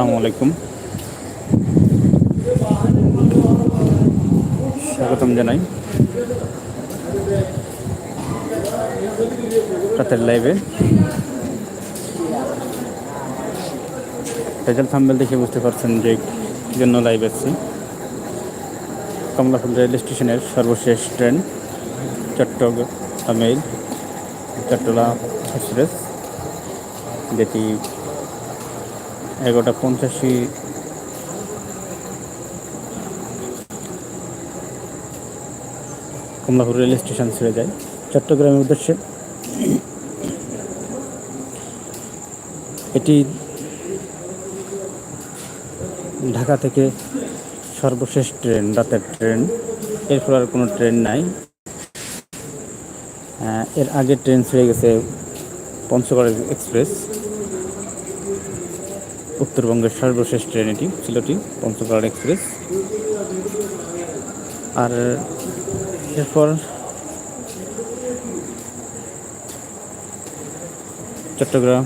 আসসালামু আলাইকুম। স্বাগতম জানাই। রাতের লাইভে রেজাল্ট থাম্বেল দেখে বুঝতে পারছেন যে কী জন্য লাইভ আসছি কমলাপুর রেল স্টেশনের সর্বশেষ train Chattogram mail Chattala express যেটি এগারোটা পঞ্চাশি। কমলাপুর রেল স্টেশন ছেড়ে যায়। চট্টগ্রামের উদ্দেশ্যে। এটি ঢাকা থেকে সর্বশেষ ট্রেন, রাতের ট্রেন। এরপর আর কোনো ট্রেন নাই। এর আগে ট্রেন ছেড়ে গেছে পঞ্চগড় এক্সপ্রেস। উত্তরবঙ্গের সর্বশেষ ট্রেন এটি ছিল এটি পঞ্চগড় এক্সপ্রেস। আর এরপর চট্টগ্রাম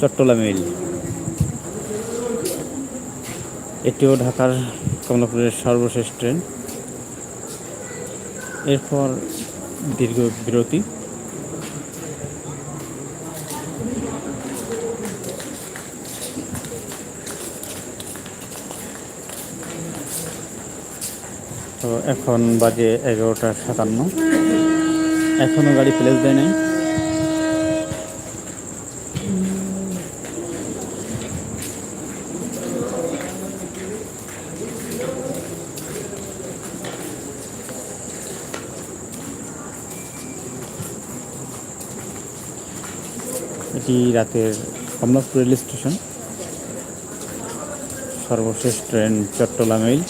চট্টলা মিল এটিও ঢাকার কমলাপুরের সর্বশেষ ট্রেন। এরপর দীর্ঘ বিরতি। তো এখন বাজে এগারোটা সাতান্ন। এখনও গাড়ি প্লেস দেয় নাই। এটি রাতের কমলাপুর রেল স্টেশন সর্বশেষ ট্রেন চট্টলা মেইল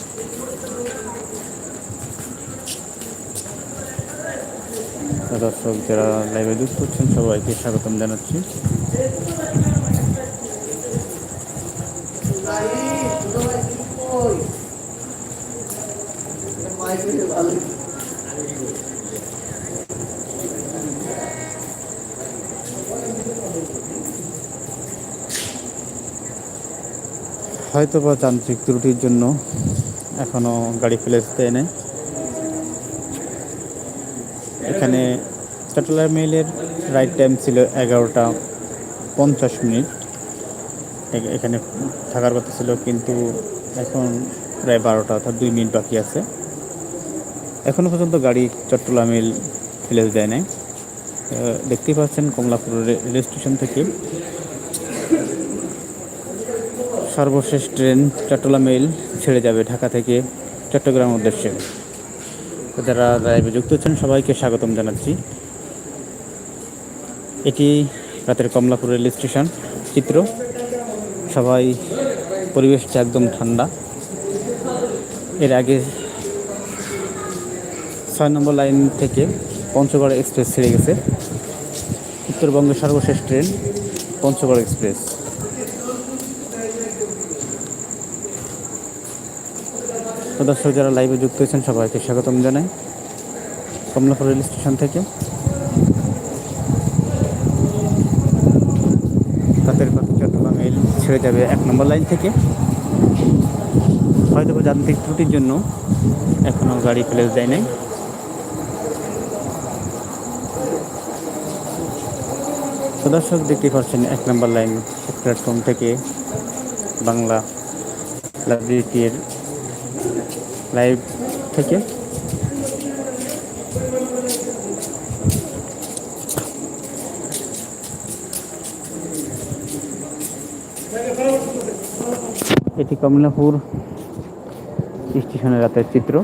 দর্শক যারা লাইভে যুক্ত হচ্ছেন, সবাইকে স্বাগতম জানাচ্ছি। হয়তো বা যান্ত্রিক ত্রুটির জন্য এখনও গাড়ি ফেলে দেয় নেই। এখানে স্যাটেলাইট মেইলের রাইট টাইম ছিল এগারোটা পঞ্চাশ মিনিট। এখানে থাকার কথা ছিল, কিন্তু এখন প্রায় বারোটা অর্থাৎ দুই মিনিট বাকি আছে। এখনও পর্যন্ত গাড়ি চট্টলা মিল ফেলে দেয় নাই। দেখতেই পাচ্ছেন কমলাপুর রেল স্টেশন থেকে। সর্বশেষ ট্রেন চট্টলা মেইল ছেড়ে যাবে ঢাকা থেকে চট্টগ্রাম উদ্দেশ্যে। যারা লাইভে যুক্ত হচ্ছেন সবাইকে স্বাগতম জানাচ্ছি। এটি রাতের কমলাপুর রেল স্টেশন চিত্র। সবাই পরিবেশটা একদম ঠান্ডা। এর আগে ছয় নম্বর লাইন থেকে পঞ্চগড় এক্সপ্রেস ছেড়ে গেছে। উত্তরবঙ্গের সর্বশেষ ট্রেন পঞ্চগড় এক্সপ্রেস। দর্শক যারা লাইভে যুক্ত হয়েছেন, সবাইকে স্বাগতম জানাই। কমলাপুর রেল স্টেশন থেকে। তাদের চট্টগ্রাম মেল ছেড়ে যাবে এক নম্বর লাইন থেকে। হয়তো যান্ত্রিক ত্রুটির জন্য এখনও গাড়ি প্লেস দেয় নাই। দর্শক দেখতে পাচ্ছেন, এক নম্বর লাইন প্ল্যাটফর্ম থেকে বাংলা লাইব্রেরিটির লাইভ থেকে? এটি কমলাপুর স্টেশনের রাতের চিত্র।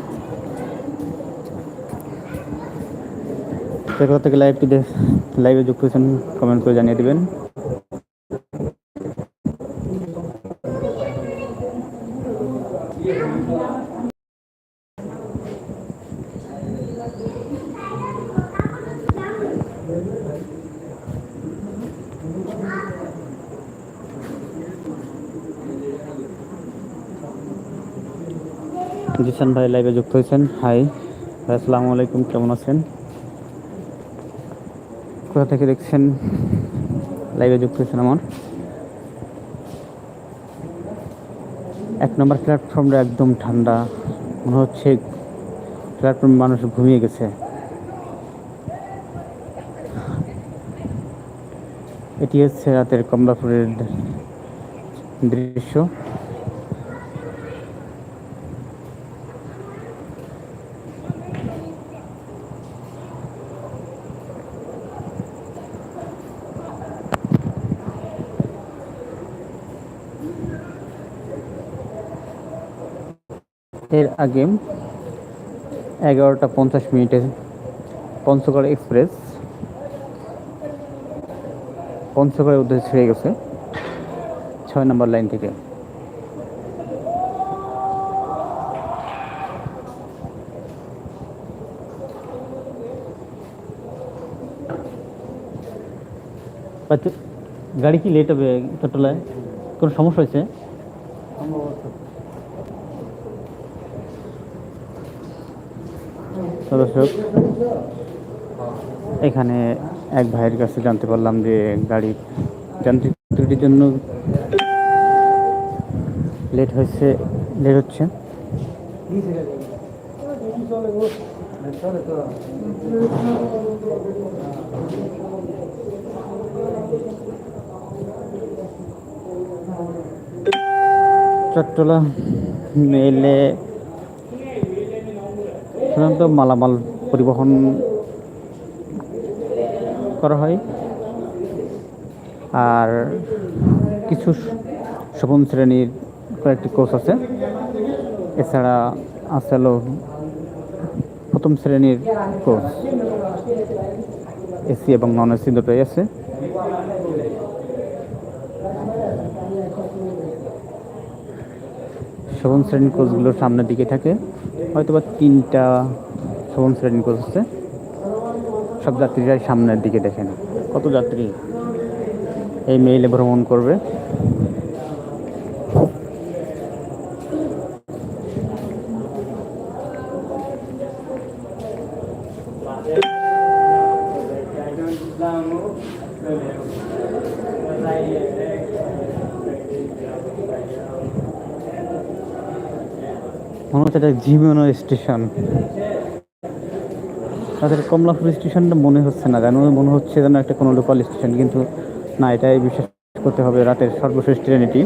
কোথা থেকে লাইভটি লাইভে যুক্ত কমেন্ট করে জানিয়ে দেবেন। জিসান ভাই লাইভে যুক্ত হয়েছেন। হাই আসসালামু আলাইকুম, কেমন আছেন? কোথা থেকে দেখছেন? লাইভে যুক্ত হয়েছেন আমার। এক নম্বর প্ল্যাটফর্মটা একদম ঠান্ডা। মনে হচ্ছে প্ল্যাটফর্মে মানুষ ঘুমিয়ে গেছে। এটি হচ্ছে রাতের কমলাপুরের দৃশ্য। এর আগে এগারোটা পঞ্চাশ মিনিটে পঞ্চগড় এক্সপ্রেস পঞ্চগড়ের উদ্দেশ্যে ছেড়ে গেছে ছয় নম্বর লাইন থেকে। গাড়ি কি লেট হবে? চট্টলায় কোনো সমস্যা হয়েছে? দর্শক, এখানে এক ভাইয়ের কাছে জানতে পারলাম যে গাড়ির যান্ত্রিক ত্রুটির জন্য লেট হয়েছে, লেট হচ্ছে। চট্টলা মেলে সাধারণত মালামাল পরিবহন করা হয়। আর কিছু শোভন শ্রেণির কয়েকটি কোর্স আছে। এছাড়া আছে হলো প্রথম শ্রেণির কোর্স। এসি এবং নন এসি দুটোই আছে। শোভন শ্রেণির কোর্সগুলোর সামনের দিকে থাকে। হয়তো বা তিনটা সপ্তম শ্রেণির কোর্স আছে। সব যাত্রীরাই সামনের দিকে দেখেন। কত যাত্রী? এই মেইলে ভ্রমণ করবে। মনে হচ্ছে এটা জিমেনো স্টেশন তাদের কমলাপুর স্টেশনটা মনে হচ্ছে না যেন মনে হচ্ছে যেন একটা কোনো লোকাল স্টেশন কিন্তু না, এটাই বিশ্বাস করতে হবে রাতের সর্বশেষ ট্রেন এটি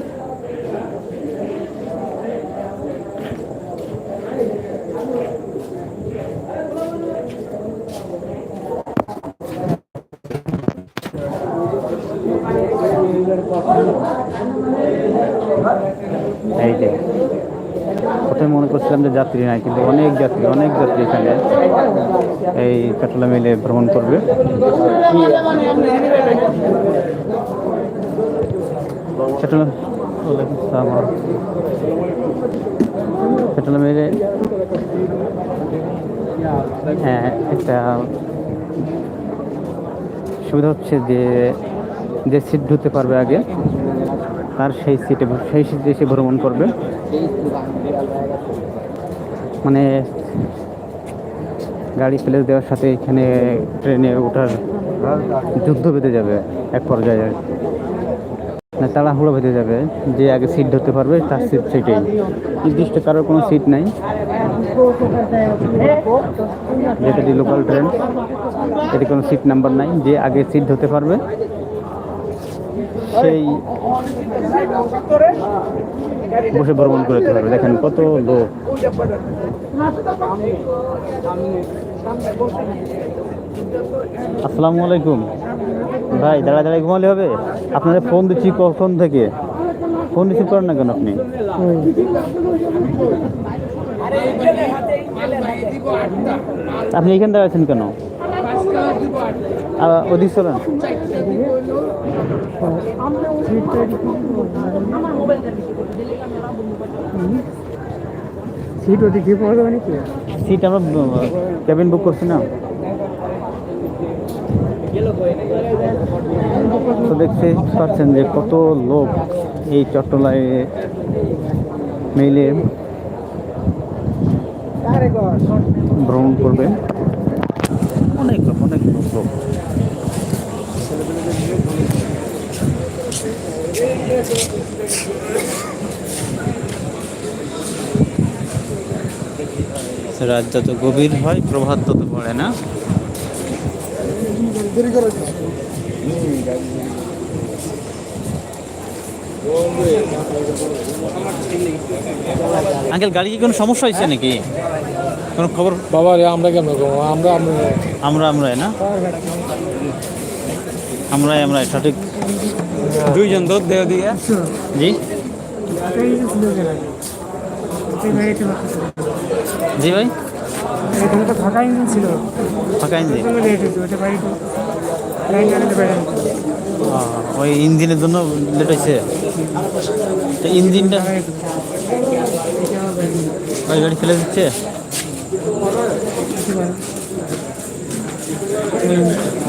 এই যে প্রথমে মনে করছিলাম যে যাত্রী নাই, কিন্তু অনেক যাত্রী অনেক যাত্রী এখানে এই কাটলা মিলে ভ্রমণ করবে। ওয়ালাইকুম মিলে হ্যাঁ একটা সুবিধা হচ্ছে যে যে সিট ঢুকতে পারবে আগে, তার সেই সিটে সেই সিটে এসে ভ্রমণ করবে। মানে গাড়ি ফেলে দেওয়ার সাথে এখানে ট্রেনে ওঠার যুদ্ধ বেঁধে যাবে এক পর্যায়ে। মানে তাড়াহুড়ো বেঁধে যাবে যে আগে সিট ধরতে পারবে, তার সিট সেটাই নির্দিষ্ট কারোর কোনো সিট নাই। যেটা লোকাল ট্রেন এটি কোনো সিট নাম্বার নাই। যে আগে সিট ধরতে পারবে সেই বসে ভ্রমণ করতে পারবে দেখেন কত লোক। আসসালামু আলাইকুম। ভাই দাঁড়া দাঁড়ায় ঘুমালে হবে? আপনাদের ফোন দিচ্ছি কখন থেকে? ফোন রিসিভ করেন না কেন আপনি? আপনি এখানে দাঁড়াচ্ছেন কেন? ওদিক চলেন। সিট ওদিকে পাওয়া যাবে নাকি? সিট আমরা ক্যাবিন বুক করছি না। তো দেখতে পাচ্ছেন যে কত লোক এই চট্টলায় মেইলে ভ্রমণ করবে। অনেক অনেক লোক। রাত যত গভীর হয়, প্রভাত তত পড়ে না। আঙ্কেল, গাড়ি কি কোনো সমস্যা হয়েছে নাকি? কোনো খবর বাবা রে আমরা কেমন করব? আমরা আমরা আমরা আমরাই না? আমরাই আমরাই সঠিক। দুইজন তো দেহ দিয়ে। জি? জি ভাই? ফাঁকা ইঞ্জিন। ছিল ফাঁকা ইঞ্জিন ওই ইঞ্জিনের জন্য লেট হয়েছে তো ইঞ্জিনটা ওই গাড়ি ফেলে দিচ্ছে? 이거요. 음.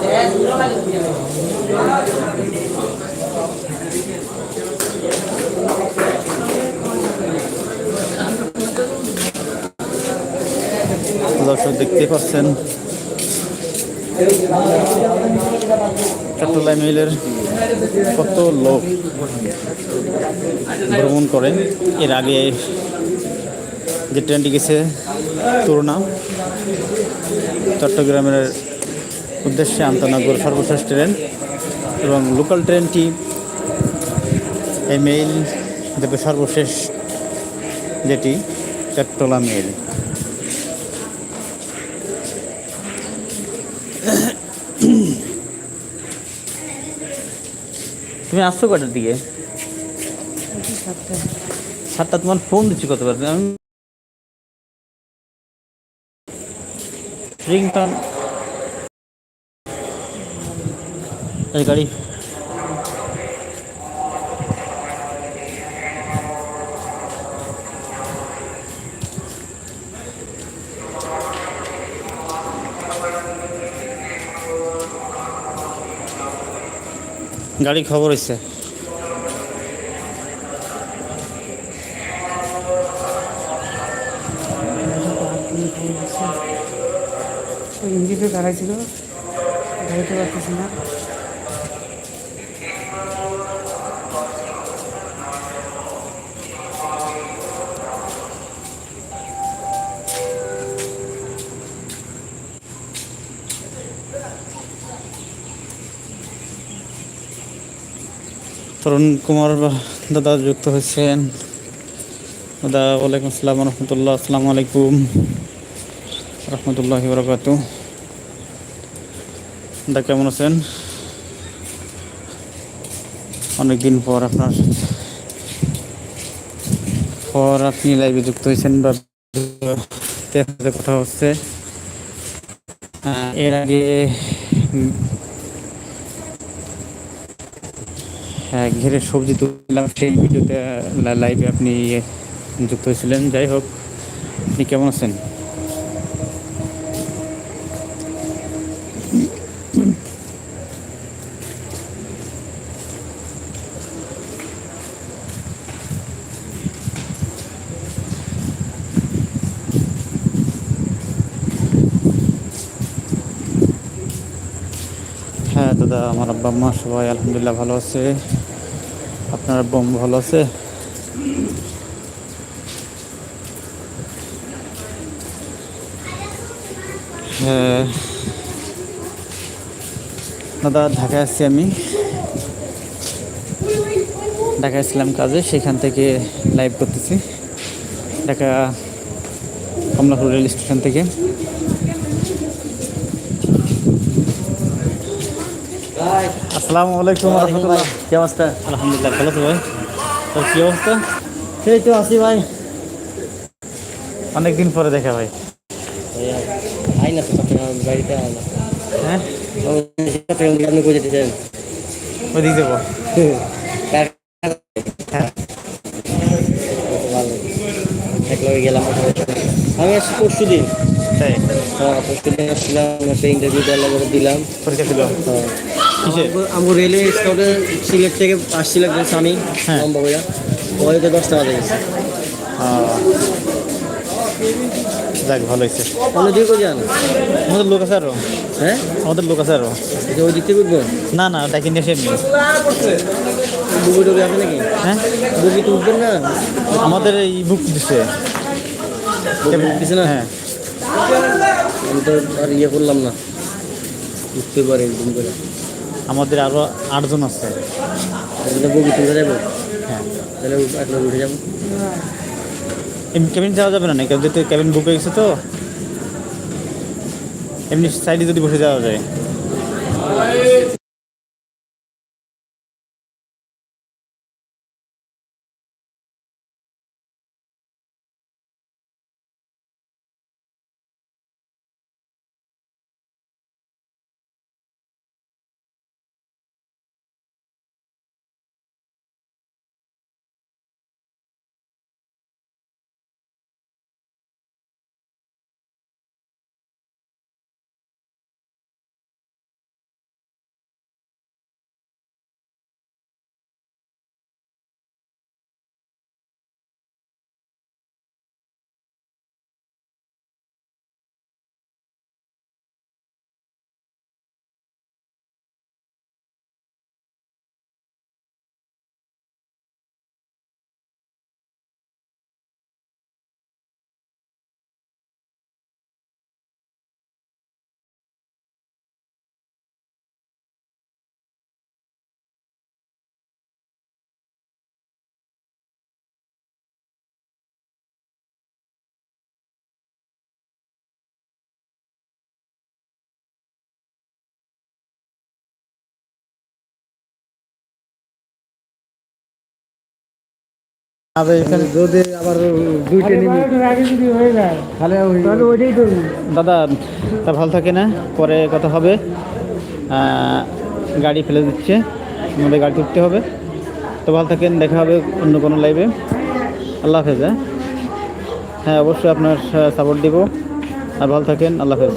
네, দর্শক দেখতে পাচ্ছেন। চট্টগ্রাম মিলের কত লোক ভ্রমণ করে। এর আগে যে ট্রেনটি গেছে তুরনা, চট্টগ্রামের উদ্দেশ্যে আন্তনগর সর্বশেষ ট্রেন এবং লোকাল ট্রেনটি এই মেইল দেবে সর্বশেষ যেটি চট্টলা মেইল। তুমি আসছো কটার দিকে? সাতটা তোমার ফোন দিচ্ছি কতবার? আমি রিংটন এই গাড়ি। গাড়ি খবর হয়েছে ইঞ্জিনটা দাঁড়াইছিল গাড়িতে পারতেছি না। তরুণ কুমার দাদা যুক্ত হয়েছেন। দাদা, ওয়ালাইকুম আসসালাম রহমতুল্লাহ। আসসালামু আলাইকুম রহমতুল্লাহ বরকাত দাদা, কেমন আছেন? অনেকদিন পর আপনার পর আপনি লাইভে যুক্ত হয়েছেন বা কথা হচ্ছে। এর আগে ঘিরে সবজি তুললাম। সেই ভিডিওতে লাইভে আপনি যুক্ত হয়েছিলেন। যাই হোক আপনি কেমন আছেন হ্যাঁ দাদা আমার আব্বা আম্মা সবাই আলহামদুলিল্লাহ ভালো আছে। আপনার আব্বা ভালো আছে? হ্যাঁ। দাদা, ঢাকায় আসছি আমি। ঢাকায় ছিলাম কাজে, সেখান থেকে লাইভ করতেছি। ঢাকা কমলাপুর রেল স্টেশন থেকে। আসসালামু আলাইকুম রহমতুল্লাহ। কি অবস্থা? আলহামদুলিল্লাহ ভালো তো ভাই। তো কি অবস্থা? তো আসি ভাই। অনেকদিন পরে দেখা ভাই। আই না তো বাড়িতে হ্যাঁ? যাব। হ্যাঁ। গেলাম। আমি আসছি পরশু দিন। তাই? হ্যাঁ পরশু দিন আসছিলাম ইন্টারভিউ দিলাম। পরীক্ষা ছিল? হ্যাঁ। আমার রেলওয়ে স্কাউটে সিলেট থেকে আসছিল একজন স্বামী হ্যাঁ। লম্বা ভাইয়া ওই তো দশটা বাজে যাক ভালো হয়েছে। দিকে কই যান? আমাদের লোক আছে আরও। হ্যাঁ? আমাদের লোক আছে আরও। ওই দিক থেকে উঠবো? না না নিয়ে এসে এমনি। বুবি টুবি আছে নাকি? হ্যাঁ? বুবি তো উঠবেন না? আমাদের এই বুক দিছে। বুবি কিছু না? হ্যাঁ। আমি তো আর ইয়ে করলাম না। উঠতে পারে একদিন করে। আমাদের আরও আটজন আছে। তাহলে তুলে যাব? হ্যাঁ। তাহলে একলা উঠে যাব কেবিন যাওয়া যাবে না যেহেতু কেবিন বুক হয়ে গেছে তো। এমনি সাইডে যদি বসে যাওয়া যায়। আবার এখানে যদি আবার দুইটা আরে ভাই, একটু আগে যদি হয়ে যায় তাহলে ওইটাই করব দাদা তা ভালো থাকে না? পরে কথা হবে। গাড়ি ফেলে দিচ্ছে। আমাদের গাড়ি উঠতে হবে। তো ভালো থাকেন দেখা হবে অন্য কোনো লাইভে আল্লাহ হাফেজ হ্যাঁ? হ্যাঁ অবশ্যই আপনার সাপোর্ট দিব। আর ভালো থাকেন আল্লাহ হাফেজ।